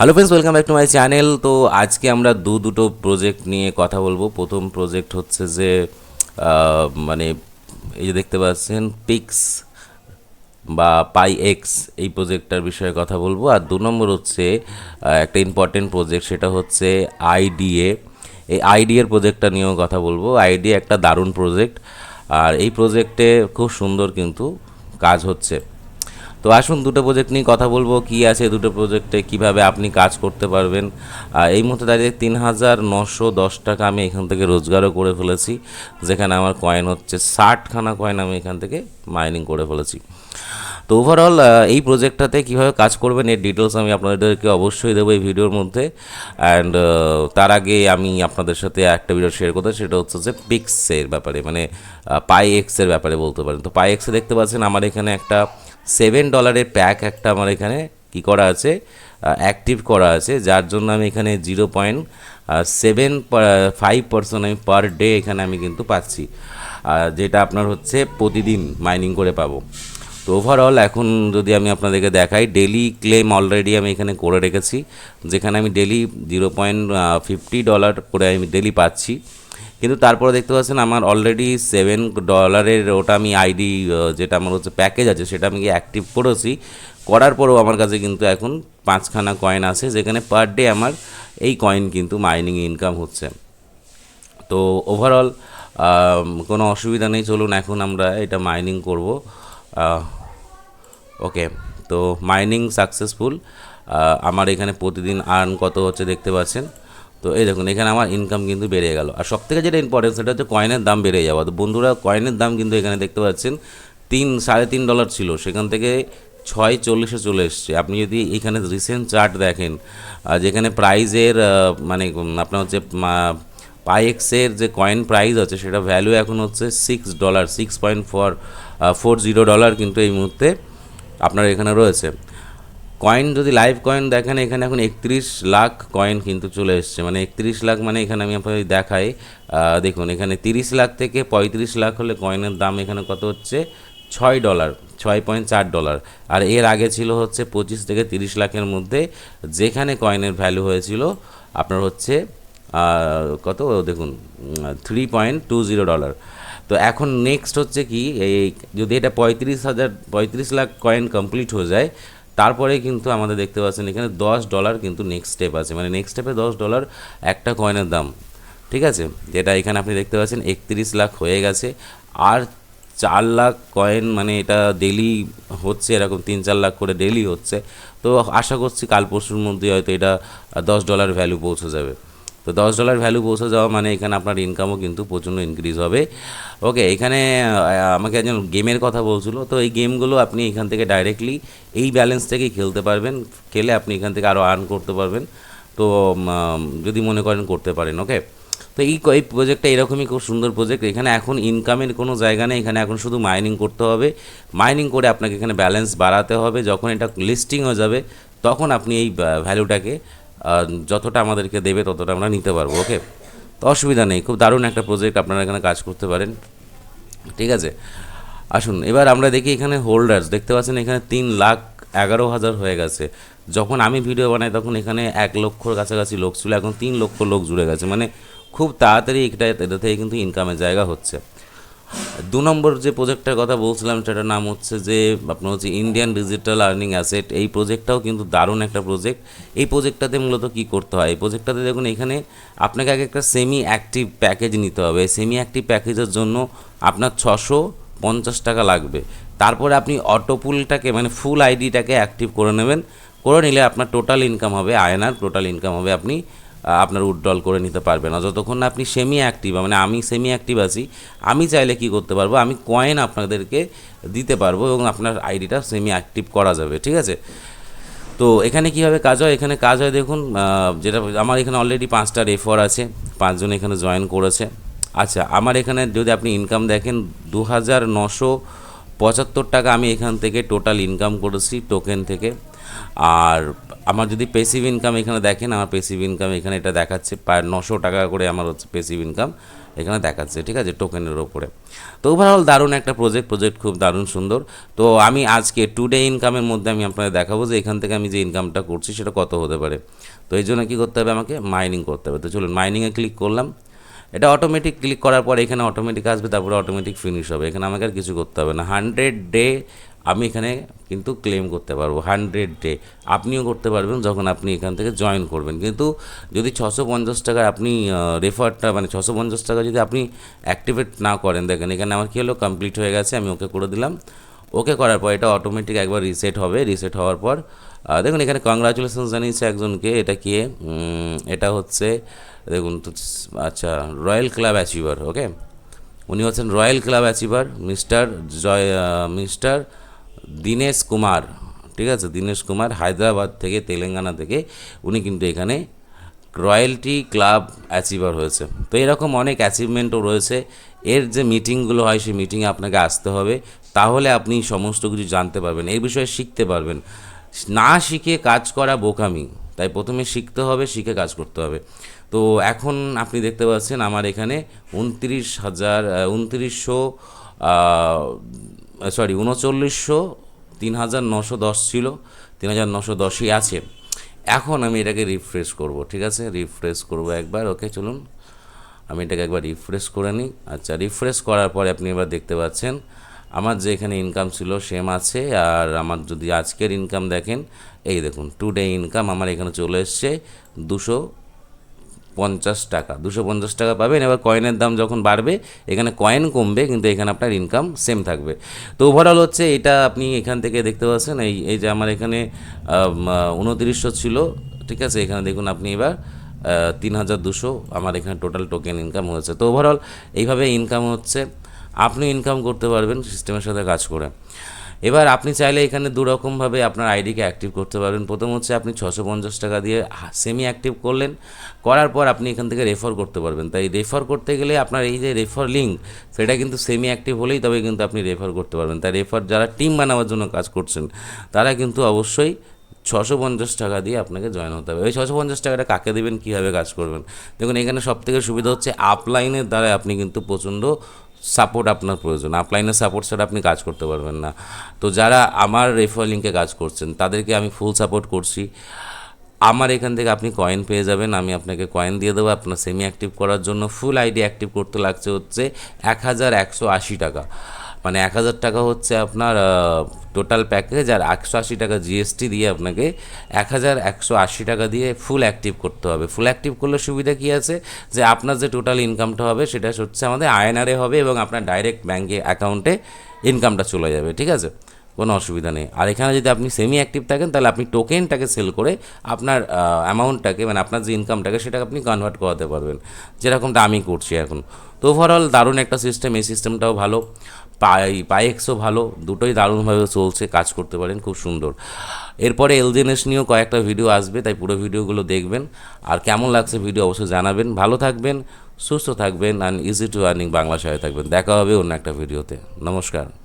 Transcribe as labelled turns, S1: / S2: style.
S1: Hello friends welcome back to my channel তো আজকে আমরা দু দুটো প্রজেক্ট নিয়ে কথা বলব। প্রথম প্রজেক্ট হচ্ছে যে মানে এই যে দেখতে পাচ্ছেন পিক্স বা পাই এক্স এই প্রজেক্টটার বিষয়ে কথা বলব। আর দু নম্বর হচ্ছে একটা ইম্পর্টেন্ট প্রজেক্ট সেটা হচ্ছে আইডিএ এই আইডিএর প্রজেক্টটা নিয়েও কথা বলব। আইডিএ একটা দারুণ প্রজেক্ট আর এই প্রজেক্টে খুব সুন্দর কিন্তু কাজ হচ্ছে। তো আসুন দুটো প্রজেক্ট নিয়ে কথা বলব, কি আছে দুটো প্রজেক্টে কীভাবে আপনি কাজ করতে পারবেন। এই মুহূর্তে দাঁড়িয়ে তিন হাজার নশো দশ টাকা আমি এখান থেকে রোজগারও করে ফেলেছি, যেখানে আমার কয়েন হচ্ছে ষাটখানা কয়েন আমি এখান থেকে মাইনিং করে ফেলেছি। তো ওভারঅল এই প্রজেক্টটাতে কীভাবে কাজ করবেন, এর ডিটেলস আমি আপনাদেরকে অবশ্যই দেবো এই ভিডিওর মধ্যে। অ্যান্ড তার আগে আমি আপনাদের সাথে একটা ভিডিও শেয়ার করতে সেটা হচ্ছে যে পিক্সের ব্যাপারে মানে পাই এক্সের ব্যাপারে বলতে পারেন। তো পাই এক্সে দেখতে পাচ্ছেন আমার এখানে একটা সেভেন ডলারের প্যাক একটা আমার এখানে কি করা আছে অ্যাক্টিভ করা আছে, যার জন্য আমি এখানে zero point seven five percent আমি পার ডে এখানে আমি কিন্তু পাচ্ছি। যেটা আপনার হচ্ছে প্রতিদিন মাইনিং করে পাবো। তো ওভারঅল এখন যদি আমি আপনাদেরকে দেখাই ডেলি ক্লেম অলরেডি আমি এখানে করে রেখেছি। যেখানে আমি daily zero point fifty dollar করে আমি ডেলি পাচ্ছি। কিন্তু তারপরে দেখতে পাচ্ছেন আমার অলরেডি সেভেন ডলারের ওটা আমি আইডি যেটা আমার হচ্ছে প্যাকেজ আছে, সেটা আমি অ্যাক্টিভ করেছি। করার পরেও আমার কাছে কিন্তু এখন পাঁচখানা কয়েন আছে, যেখানে পার ডে আমার এই কয়েন কিন্তু মাইনিং ইনকাম হচ্ছে। তো ওভারঅল কোনো অসুবিধা নেই, চলুন এখন আমরা এটা মাইনিং করব। ওকে তো মাইনিং সাকসেসফুল আমার এখানে প্রতিদিন আর্ন কত হচ্ছে দেখতে পাচ্ছেন? তো এই দেখুন, এখানে আমার ইনকাম কিন্তু বেড়ে গেল। আর সব থেকে যেটা ইম্পর্টেন্ট সেটা হচ্ছে কয়েনের দাম বেড়ে যাওয়া। তো বন্ধুরা কয়েনের দাম কিন্তু এখানে দেখতে পাচ্ছেন, তিন, সাড়ে তিন ডলার ছিল। সেখান থেকে ছয়, চল্লিশে চলে এসছে। আপনি যদি এখানে রিসেন্ট চার্ট দেখেন যেখানে প্রাইজের মানে আপনার হচ্ছে পাইএক্সের যে কয়েন প্রাইস আছে, সেটা ভ্যালু এখন হচ্ছে six dollar six point four four zero dollar কিন্তু এই মুহূর্তে আপনার এখানে রয়েছে। কয়েন যদি লাইভ কয়েন দেখেন, এখানে এখন একত্রিশ লাখ কয়েন কিন্তু চলে এসছে। মানে একত্রিশ লাখ মানে এখানে আমি আপনাদের দেখাই। দেখুন, এখানে তিরিশ লাখ থেকে পঁয়ত্রিশ লাখ হলে কয়েনের দাম এখানে কত হচ্ছে? ছয় ডলার ছয় পয়েন্ট চার ডলার আর এর আগে ছিল হচ্ছে পঁচিশ থেকে তিরিশ লাখের মধ্যে যেখানে কয়েনের ভ্যালু হয়েছিল, আপনার হচ্ছে কত? দেখুন three point two zero dollar তো এখন নেক্সট হচ্ছে কি, এই যদি এটা পঁয়ত্রিশ হাজার, পঁয়ত্রিশ লাখ কয়েন কমপ্লিট হয়ে যায় তারপরে কিন্তু আমাদের দেখতে পাচ্ছেন এখানে দশ ডলার কিন্তু নেক্সট স্টেপ আছে। মানে নেক্সট স্টেপে দশ ডলার একটা কয়েনের দাম। ঠিক আছে? যেটা এখানে আপনি দেখতে পাচ্ছেন, একত্রিশ লাখ হয়ে গেছে। আর চার লাখ কয়েন মানে এটা ডেলি হচ্ছে, এরকম তিন চার লাখ করে ডেলি হচ্ছে। তো আশা করছি কাল পরশুর মধ্যে হয়তো এটা দশ ডলার ভ্যালু পৌঁছে যাবে। তো দশ ডলার ভ্যালু পৌঁছে যাওয়া মানে এখানে আপনার ইনকামও কিন্তু প্রচণ্ড ইনক্রিজ হবে। ওকে এখানে আমাকে একজন গেমের কথা বলছিল। তো এই গেমগুলো আপনি এখান থেকে ডাইরেক্টলি এই ব্যালেন্স থেকেই খেলতে পারবেন। খেলে আপনি এখান থেকে আরও আর্ন করতে পারবেন। তো যদি মনে করেন করতে পারেন ওকে তো এই এই প্রজেক্টটা এরকমই খুব সুন্দর প্রজেক্ট এখানে এখন ইনকামের কোনো জায়গা নেই। এখানে এখন শুধু মাইনিং করতে হবে। মাইনিং করে আপনাকে এখানে ব্যালেন্স বাড়াতে হবে। যখন এটা লিস্টিং হয়ে যাবে, তখন আপনি এই ভ্যালুটাকে যতটা আমাদেরকে দেবে ততটা আমরা নিতে পারব ওকে তো অসুবিধা নেই, খুব দারুণ একটা প্রজেক্ট আপনারা এখানে কাজ করতে পারেন, ঠিক আছে? আসুন, এবার আমরা দেখি এখানে হোল্ডার্স দেখতে পাচ্ছেন এখানে তিন লাখ এগারো হাজার হয়ে গেছে। যখন আমি ভিডিও বানাই তখন এখানে এক লক্ষর কাছাকাছি লোক ছিল, এখন তিন লক্ষ লোক জুড়ে গেছে। মানে খুব তাড়াতাড়ি এটা এটা থেকে কিন্তু ইনকামের জায়গা হচ্ছে। দু নম্বর যে প্রজেক্টটার কথা বলছিলাম, সেটার নাম হচ্ছে যে, আপনার হচ্ছে ইন্ডিয়ান ডিজিটাল আর্নিং অ্যাসেট এই প্রজেক্টটাও কিন্তু দারুণ একটা প্রজেক্ট এই প্রজেক্টটাতে মূলত কি করতে হয়? এই প্রজেক্টটাতে দেখুন, এখানে আপনাকে আগে একটা সেমি অ্যাক্টিভ প্যাকেজ নিতে হবে। সেমি অ্যাক্টিভ প্যাকেজের জন্য আপনার ছশো পঞ্চাশ টাকা লাগবে। তারপরে আপনি অটোপুলটাকে মানে ফুল আইডিটাকে অ্যাক্টিভ করে নেবেন। করে নিলে আপনার টোটাল ইনকাম হবে, আয়নার টোটাল ইনকাম হবে আপনি আপনার উড্ডল করে নিতে পারবেন। আর যতক্ষণ না আপনি সেমি অ্যাক্টিভ মানে আমি সেমি অ্যাক্টিভ আছি, আমি চাইলে কি করতে পারব? আমি কয়েন আপনাদেরকে দিতে পারব এবং আপনার আইডিটা সেমি অ্যাক্টিভ করা যাবে, ঠিক আছে? তো এখানে কীভাবে কাজ হয়? এখানে কাজ হয়, দেখুন যেটা আমার এখানে অলরেডি পাঁচটা রেফার আছে, পাঁচজন এখানে জয়েন করেছে। আচ্ছা আমার এখানে যদি আপনি ইনকাম দেখেন দু হাজার নশো পঁচাত্তর টাকা আমি এখান থেকে টোটাল ইনকাম করেছি টোকেন থেকে। আর আমার যদি পেসিভ ইনকাম এখানে দেখেন, আমার পেসিভ ইনকাম এখানে এটা দেখাচ্ছে, প্রায় নশো টাকা করে আমার হচ্ছে পেসিভ ইনকাম এখানে দেখাচ্ছে, ঠিক আছে টোকেনের ওপরে তো ওভারঅল দারুণ একটা প্রজেক্ট প্রজেক্ট খুব দারুণ সুন্দর। তো আমি আজকে টু ডে ইনকামের মধ্যে আমি আপনাদের দেখাবো যে এখান থেকে আমি যে ইনকামটা করছি সেটা কত হতে পারে। তো এই জন্য কী করতে হবে আমাকে? মাইনিং করতে হবে। তো চলুন মাইনিংয়ে ক্লিক করলাম। এটা অটোমেটিক ক্লিক করার পর এখানে অটোমেটিক আসবে, তারপরে অটোমেটিক ফিনিশ হবে। এখানে আমাকে আর কিছু করতে হবে না। হান্ড্রেড ডে আমি এখানে কিন্তু ক্লেম করতে পারব হান্ড্রেড ডে আপনিও করতে পারবেন যখন আপনি এখান থেকে জয়েন করবেন। কিন্তু যদি ছশো পঞ্চাশ টাকা আপনি রেফারটা মানে ছশো পঞ্চাশ টাকা যদি আপনি অ্যাক্টিভেট না করেন, দেখেন এখানে আমার কী হলো কমপ্লিট হয়ে গেছে, আমি ওকে করে দিলাম। ওকে করার পর এটা অটোমেটিক একবার রিসেট হবে। রিসেট হওয়ার পর দেখুন এখানে কংগ্রাচুলেশন জানিয়েছে একজনকে। এটা কে? এটা হচ্ছে, দেখুন তো আচ্ছা রয়্যাল ক্লাব অ্যাচিভার ওকে উনি হচ্ছেন royal club achiever mister Joy mister Dinesh Kumar, ঠিক আছে? দীনেশ কুমার হায়দ্রাবাদ থেকে, তেলেঙ্গানা থেকে, উনি কিন্তু এখানে রয়্যালটি ক্লাব অ্যাচিভার হয়েছে। তো এরকম অনেক অ্যাচিভমেন্টও রয়েছে। এর যে মিটিংগুলো হয়, সেই মিটিংয়ে আপনাকে আসতে হবে। তাহলে আপনি সমস্ত কিছু জানতে পারবেন, এই বিষয়ে শিখতে পারবেন। না শিখে কাজ করা বোকামি, তাই প্রথমে শিখতে হবে, শিখে কাজ করতে হবে। তো এখন আপনি দেখতে পাচ্ছেন আমার এখানে উনত্রিশ হাজার উনত্রিশশো সরি উনচল্লিশশো তিন হাজার নশো দশ ছিল তিন হাজার নশো দশই আছে। এখন আমি এটাকে রিফ্রেশ করব, ঠিক আছে? রিফ্রেশ করব একবার ওকে চলুন। আমি এটাকে একবার রিফ্রেশ করে নিই। আচ্ছা রিফ্রেশ করার পরে আপনি এবার দেখতে পাচ্ছেন, আমার যে এখানে ইনকাম ছিল সেম আছে, আর আমার যদি আজকের ইনকাম দেখেন, এই দেখুন টু ডে ইনকাম আমার এখানে চলে এসছে দুশো পঞ্চাশ টাকা, দুশো পঞ্চাশ টাকা পাবেন। এবার কয়েনের দাম যখন বাড়বে, এখানে কয়েন কমবে, কিন্তু এখানে আপনার ইনকাম সেম থাকবে। তো ওভারঅল হচ্ছে এটা আপনি এখান থেকে দেখতে পাচ্ছেন, এই এই যে আমার এখানে উনতিরিশশো ছিল, ঠিক আছে? এখানে দেখুন আপনি এবার তিন হাজার দুশো আমার এখানে টোটাল টোকেন ইনকাম হয়েছে। তো ওভারঅল এইভাবে ইনকাম হচ্ছে, আপনি ইনকাম করতে পারবেন সিস্টেমের সাথে কাজ করে। এবার আপনি চাইলে এখানে দু রকমভাবে আপনার আইডিকে অ্যাক্টিভ করতে পারবেন। প্রথম হচ্ছে আপনি ছশো পঞ্চাশ টাকা দিয়ে সেমি অ্যাক্টিভ করলেন, করার পর আপনি এখান থেকে রেফার করতে পারবেন। তাই রেফার করতে গেলে আপনার এই যে রেফার লিঙ্ক সেটা কিন্তু সেমি অ্যাক্টিভ হলেই তবে কিন্তু আপনি রেফার করতে পারবেন। তাই রেফার যারা টিম বানাবার জন্য কাজ করছেন, তারা কিন্তু অবশ্যই ছশো পঞ্চাশ টাকা দিয়ে আপনাকে জয়েন হতে হবে। ওই ছশো পঞ্চাশ টাকাটা কাকে দেবেন, কীভাবে কাজ করবেন? দেখুন, এখানে সব থেকে সুবিধা হচ্ছে আপলাইনের দ্বারা আপনি কিন্তু প্রচণ্ড সাপোর্ট আপনার প্রয়োজন। আপলাইনের সাপোর্ট ছাড়া আপনি কাজ করতে পারবেন না। তো যারা আমার রেফার লিঙ্কে কাজ করছেন, তাদেরকে আমি ফুল সাপোর্ট করছি। আমার এখান থেকে আপনি কয়েন পেয়ে যাবেন, আমি আপনাকে কয়েন দিয়ে দেবো। আপনার সেমি অ্যাক্টিভ করার জন্য ফুল আইডি অ্যাক্টিভ করতে লাগছে হচ্ছে এক হাজার একশো আশি টাকা। মানে এক হাজার টাকা হচ্ছে আপনার টোটাল প্যাকেজ আর একশো আশি টাকা জিএসটি দিয়ে আপনাকে এক হাজার একশো আশি টাকা দিয়ে ফুল অ্যাক্টিভ করতে হবে। ফুল অ্যাক্টিভ করলে সুবিধা কী আছে? যে আপনার যে টোটাল ইনকামটা হবে সেটা হচ্ছে আমাদের আয়নারে হবে এবং আপনার ডাইরেক্ট ব্যাঙ্কে অ্যাকাউন্টে ইনকামটা চলে যাবে, ঠিক আছে? কোনো অসুবিধা নেই। আর এখানে যদি আপনি সেমি অ্যাক্টিভ থাকেন, তাহলে আপনি টোকেনটাকে সেল করে আপনার অ্যামাউন্টটাকে মানে আপনার যে ইনকামটাকে সেটাকে আপনি কনভার্ট করাতে পারবেন। যেরকমটা আমি করছি এখন। তো ওভারঅল দারুণ একটা সিস্টেম এই সিস্টেমটাও ভালো। পাই পাইএক্সও ভালো, দুটোই দারুণভাবে চলছে, কাজ করতে পারেন, খুব সুন্দর। এরপরে এলজেনেস নিয়েও কয়েকটা ভিডিও আসবে, তাই পুরো ভিডিওগুলো দেখবেন। আর কেমন লাগছে ভিডিও অবশ্যই জানাবেন। ভালো থাকবেন, সুস্থ থাকবেন and easy to earning Bangla সাথে থাকবেন। দেখা হবে অন্য একটা ভিডিওতে। নমস্কার।